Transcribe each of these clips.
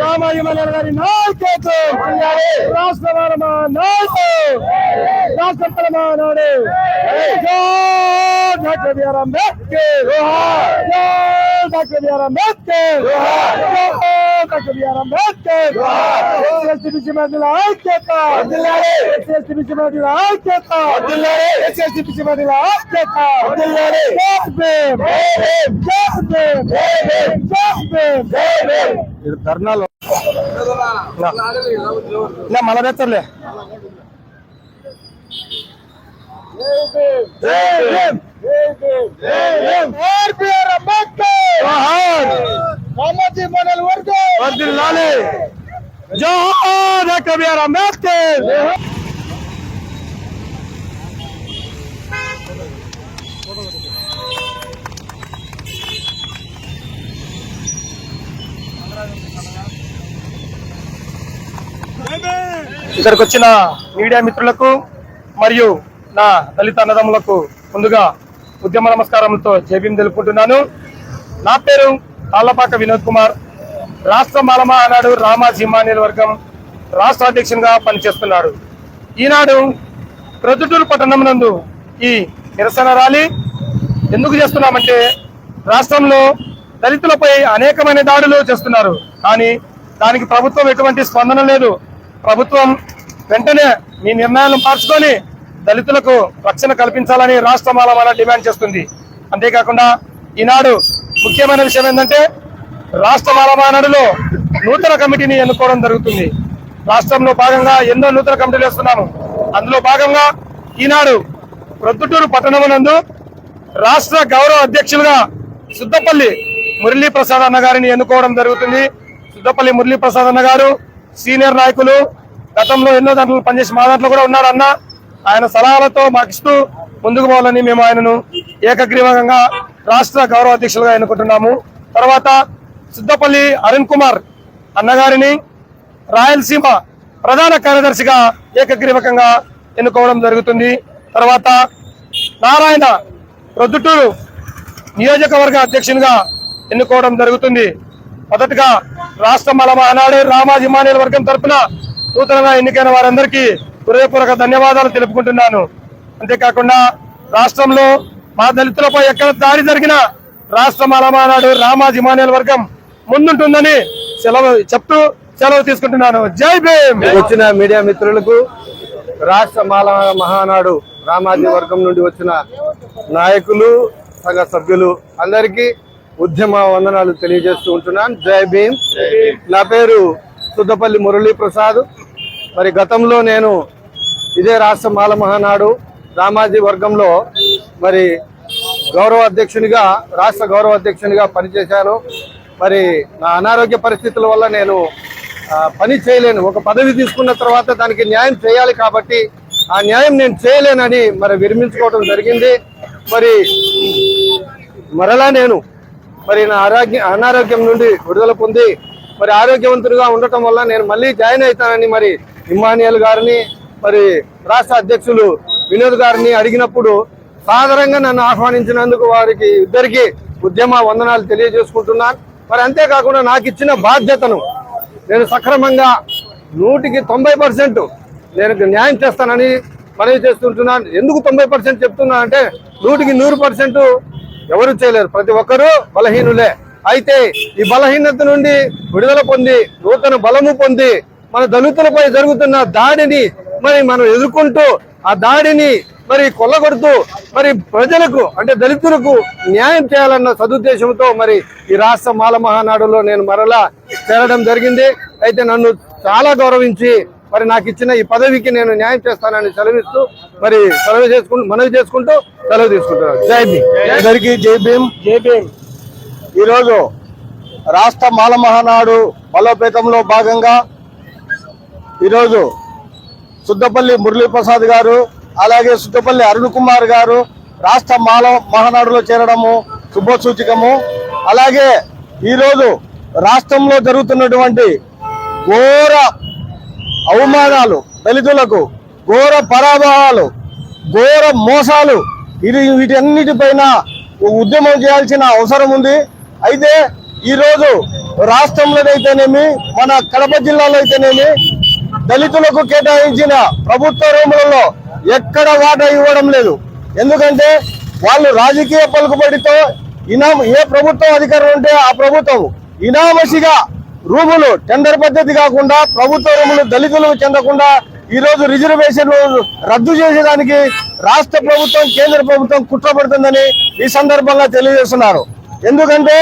రామాయణ గారి నాయకత్వం. రాష్ట్ర వాళ్ళమా రాష్ట్ర పరమా doctor BR Ambedkar doctor BR Ambedkar doctor BR Ambedkar SST మహిళల ఐక్యత ఎస్ఎస్టీ మహిళల ఐక్యత ఎస్ఎస్టీ మహిళల ఐక్యత ధర్నాలు. మళ్ళా తెచ్చర్లే రామాజీ మనల్ వర్గం వర్దిల్లాలి జోహార్ డాక్టర్ బిఆర్ అంబేద్కర్. ఇక్కడికి వచ్చిన మీడియా మిత్రులకు మరియు నా దళిత అన్నదమ్ములకు ముందుగా ఉద్యమ నమస్కారంతో జేబీం తెలుపుకుంటున్నాను. నా పేరు తాళ్ళపాక వినోద్ కుమార్. రాష్ట్ర మాలమా ఆనాడు రామా వర్గం రాష్ట్ర అధ్యక్షునిగా పనిచేస్తున్నాడు. ఈనాడు ప్రొద్దుటూరు పట్టణం నందు ఈ నిరసన ర్యాలీ ఎందుకు చేస్తున్నామంటే రాష్ట్రంలో దళితులపై అనేకమైన దాడులు చేస్తున్నారు. కానీ దానికి ప్రభుత్వం ఎటువంటి స్పందన లేదు. ప్రభుత్వం వెంటనే మీ నిర్ణయాలను మార్చుకొని దళితులకు రక్షణ కల్పించాలని రాష్ట్ర మాలమాల డిమాండ్ చేస్తుంది. అంతేకాకుండా ఈనాడు ముఖ్యమైన విషయం ఏంటంటే రాష్ట్ర మాలమానాడులో నూతన కమిటీని ఎన్నుకోవడం జరుగుతుంది. రాష్ట్రంలో భాగంగా ఎన్నో నూతన కమిటీలు వేస్తున్నాము. అందులో భాగంగా ఈనాడు ప్రొద్దుటూరు పట్టణమునందు రాష్ట్ర గౌరవ అధ్యక్షులుగా సుద్దపల్లి మురళీ ప్రసాద్ అన్న గారిని ఎన్నుకోవడం జరుగుతుంది. సుద్దపల్లి మురళీ ప్రసాద్ అన్న గారు సీనియర్ నాయకులు గతంలో ఎన్నో దాంట్లో పనిచేసి మా దాంట్లో కూడా ఉన్నాడు అన్న ఆయన సలహాలతో మాకిస్తూ ముందుకు పోవాలని మేము ఆయనను ఏకగ్రీవంగా రాష్ట్ర గౌరవ అధ్యక్షులుగా ఎన్నుకుంటున్నాము. తర్వాత సిద్దపల్లి అరుణ్ కుమార్ అన్నగారిని రాయలసీమ ప్రధాన కార్యదర్శిగా ఏకగ్రీవకంగా ఎన్నుకోవడం జరుగుతుంది. తర్వాత నారాయణ ప్రొద్దుటూరు నియోజకవర్గ అధ్యక్షునిగా ఎన్నుకోవడం జరుగుతుంది. మొదటగా రాష్ట్ర మల మహానాడు రామాజీ మానేల వర్గం తరపున నూతనంగా ఎన్నికైన వారందరికీ హృదయపూర్వక ధన్యవాదాలు తెలుపుకుంటున్నాను. అంతేకాకుండా రాష్ట్రంలో మా దళితులపై ఎక్కడ దాడి జరిగినా రాష్ట్ర మల మహానాడు రామాజీ మానేల వర్గం ముందుంటుందని సెలవు చెప్తూ సెలవు తీసుకుంటున్నాను. జై భీమ్! వచ్చిన మీడియా మిత్రులకు రాష్ట్ర మాల మహానాడు రామాజీ వర్గం నుండి వచ్చిన నాయకులు సంఘ సభ్యులు అందరికీ ఉద్యమ వందనాలు తెలియజేస్తూ ఉంటున్నాను. జై భీమ్! నా పేరు సుద్దపల్లి మురళీ ప్రసాద్ మరి గతంలో నేను ఇదే రాష్ట్ర మాల మహానాడు రామాజీ వర్గంలో మరి గౌరవ అధ్యక్షునిగా రాష్ట్ర గౌరవ అధ్యక్షునిగా పనిచేశాను. మరి నా అనారోగ్య పరిస్థితుల వల్ల నేను పని చేయలేను. ఒక పదవి తీసుకున్న తర్వాత దానికి న్యాయం చేయాలి కాబట్టి ఆ న్యాయం నేను చేయలేనని మరి విరమించుకోవడం జరిగింది. మరి మరలా నేను మరి నా ఆరోగ్య అనారోగ్యం నుండి విడుదల పొంది మరి ఆరోగ్యవంతుడిగా ఉండటం వల్ల నేను మళ్ళీ జాయిన్ అవుతానని మరి ఇమానియల్ గారిని మరి రాష్ట్ర అధ్యక్షులు వినోద్ గారిని అడిగినప్పుడు సాధారణంగా నన్ను ఆహ్వానించినందుకు వారికి ఇద్దరికి ఉద్యమ వందనాలు తెలియజేసుకుంటున్నాను. మరి అంతేకాకుండా నాకు ఇచ్చిన బాధ్యతను నేను సక్రమంగా నూటికి తొంభై పర్సెంట్ నేను న్యాయం చేస్తానని మనవి చేస్తుంటున్నాను. ఎందుకు తొంభై పర్సెంట్ చెప్తున్నా అంటే నూటికి నూరు పర్సెంట్ ఎవరు చేయలేరు. ప్రతి ఒక్కరూ బలహీనులే. అయితే ఈ బలహీనత నుండి విడుదల పొంది నూతన బలము పొంది మన దళితులపై జరుగుతున్న దాడిని మరి మనం ఎదుర్కొంటూ ఆ దాడిని మరి కొల్లగొడుతూ మరి ప్రజలకు అంటే దళితులకు న్యాయం చేయాలన్న సదుద్దేశంతో మరి ఈ రాష్ట్ర మాల మహానాడులో నేను మరలా చేరడం జరిగింది. అయితే నన్ను చాలా గౌరవించి మరి నాకు ఇచ్చిన ఈ పదవికి నేను న్యాయం చేస్తానని సెలవిస్తూ మరి సెలవు చేసుకుంటూ మనవి చేసుకుంటూ సెలవు తీసుకుంటున్నాను. జై భీమ్. అందరికీ జై భీమ్. జై భీమ్. ఈరోజు రాష్ట్ర మాల మహానాడు బలోపేతంలో భాగంగా ఈరోజు సుద్దపల్లి మురళీప్రసాద్ గారు అలాగే సుట్టపల్లి అరుణ్ కుమార్ గారు రాష్ట్ర మాల మహానాడులో చేరడము శుభసూచకము. అలాగే ఈరోజు రాష్ట్రంలో జరుగుతున్నటువంటి ఘోర అవమానాలు దళితులకు ఘోర పరాభవాలు ఘోర మోసాలు ఇది వీటన్నిటిపైన ఉద్యమం చేయాల్సిన అవసరం ఉంది. అయితే ఈరోజు రాష్ట్రంలోనైతేనేమి మన కడప జిల్లాలో అయితేనేమి దళితులకు కేటాయించిన ప్రభుత్వ రూములలో ఎక్కడ వాటా ఇవ్వడం లేదు. ఎందుకంటే వాళ్ళు రాజకీయ పలుకుబడితో ఇనాం ఏ ప్రభుత్వం అధికారం ఉంటే ఆ ప్రభుత్వం ఇనామసిగా రూములు టెండర్ పద్ధతి కాకుండా ప్రభుత్వ రూములు దళితులకు చెందకుండా ఈరోజు రిజర్వేషన్లు రద్దు చేసేదానికి రాష్ట్ర ప్రభుత్వం కేంద్ర ప్రభుత్వం కుట్రపడుతుందని ఈ సందర్భంగా తెలియజేస్తున్నారు. ఎందుకంటే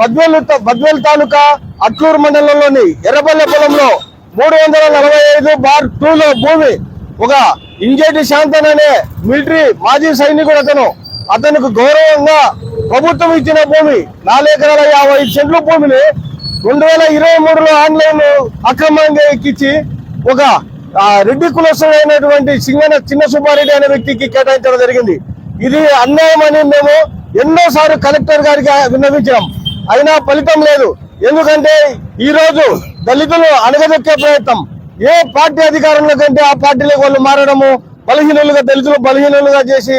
బద్వేలు బద్వేలు తాలూకా అట్లూరు మండలంలోని ఎర్రపల్లె పొలంలో మూడు వందల నలభై ఐదు బార్ టూలో భూమి ఒక ఇంజేటి శాంతన్ అనే మిలిటరీ మాజీ సైనికుడు అతను. అతనికి గౌరవంగా ప్రభుత్వం ఇచ్చిన భూమి నాలుగు ఎకరాల యాభై ఐదు సెంట్ల భూమిని రెండు వేల ఇరవై మూడులో ఆన్లైన్ అక్రమంగా ఎక్కించి ఒక రెడ్డి కులస్తుడైనటువంటి సింగన చిన్న సుబ్బారెడ్డి అనే వ్యక్తికి కేటాయించడం జరిగింది. ఇది అన్యాయం అని మేము ఎన్నోసార్లు కలెక్టర్ గారికి విన్నవించాం అయినా ఫలితం లేదు. ఎందుకంటే ఈరోజు దళితులు అణగదొక్కే ప్రయత్నం. ఏ పార్టీ అధికారంలో కంటే ఆ పార్టీలో వాళ్ళు మారడము? బలహీనులుగా దళితులు బలహీనులుగా చేసి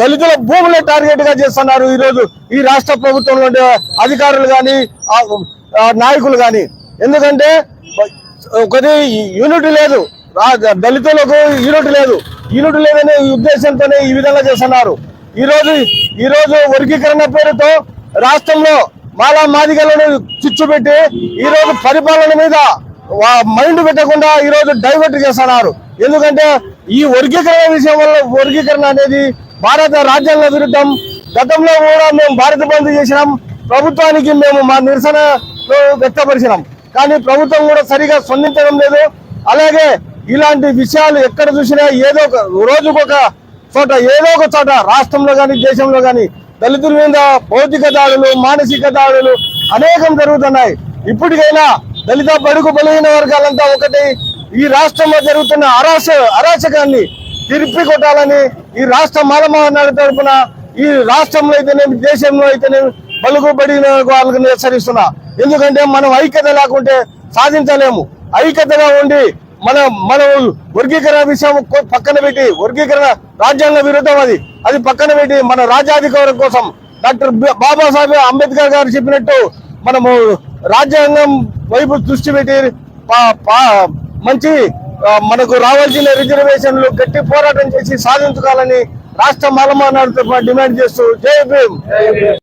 దళితుల భూములే టార్గెట్గా చేస్తున్నారు ఈ రోజు ఈ రాష్ట్ర ప్రభుత్వంలో అధికారులు కానీ నాయకులు కానీ. ఎందుకంటే ఒకటి యూనిట్ లేదు. దళితులకు యూనిట్ లేదు. యూనిట్ లేదనే ఉద్దేశంతోనే ఈ విధంగా చేస్తున్నారు. ఈరోజు ఈరోజు వర్గీకరణ పేరుతో రాష్ట్రంలో మాలా మాదిగలను చిచ్చు పెట్టి ఈ రోజు పరిపాలన మీద మైండ్ పెట్టకుండా ఈ రోజు డైవర్ట్ చేస్తున్నారు. ఎందుకంటే ఈ వర్గీకరణ విషయం వల్ల వర్గీకరణ అనేది భారత రాజ్యాంగ విరుద్ధం. గతంలో కూడా మేము భారత బంద్ చేసినాం. ప్రభుత్వానికి మేము మా నిరసన వ్యక్తపరిచినాం. కానీ ప్రభుత్వం కూడా సరిగా స్పందించడం లేదు. అలాగే ఇలాంటి విషయాలు ఎక్కడ చూసినా ఏదో ఒక రోజుకొక చోట ఏదో ఒక చోట రాష్ట్రంలో కానీ దేశంలో కానీ దళితుల మీద భౌతిక దాడులు మానసిక దాడులు అనేకం జరుగుతున్నాయి. ఇప్పటికైనా దళిత బడుగు బలహీన వర్గాలంతా ఒకటి. ఈ రాష్ట్రంలో జరుగుతున్న అరాచ అరాచకాన్ని తిరిపి కొట్టాలని ఈ రాష్ట్ర మాలమహనాడు తరపున ఈ రాష్ట్రంలో అయితేనేమి దేశంలో అయితేనేమి బలుగు బడిన వాళ్ళని హెచ్చరిస్తున్నా ఎందుకంటే మనం ఐక్యత లేకుంటే సాధించలేము. ఐక్యతగా ఉండి మన మన వర్గీకరణ విషయం పక్కన పెట్టి వర్గీకరణ రాజ్యాంగ విరుద్ధం అది. అది పక్కన పెట్టి మన రాజ్యాధికారం కోసం డాక్టర్ బాబాసాహెబ్ అంబేద్కర్ గారు చెప్పినట్టు మనము రాజ్యాంగం వైపు దృష్టి పెట్టి మంచి మనకు రావాల్సిన రిజర్వేషన్లు గట్టి పోరాటం చేసి సాధించుకోవాలని రాష్ట్ర మాలమానాడు డిమాండ్ చేస్తూ జై భీమ్.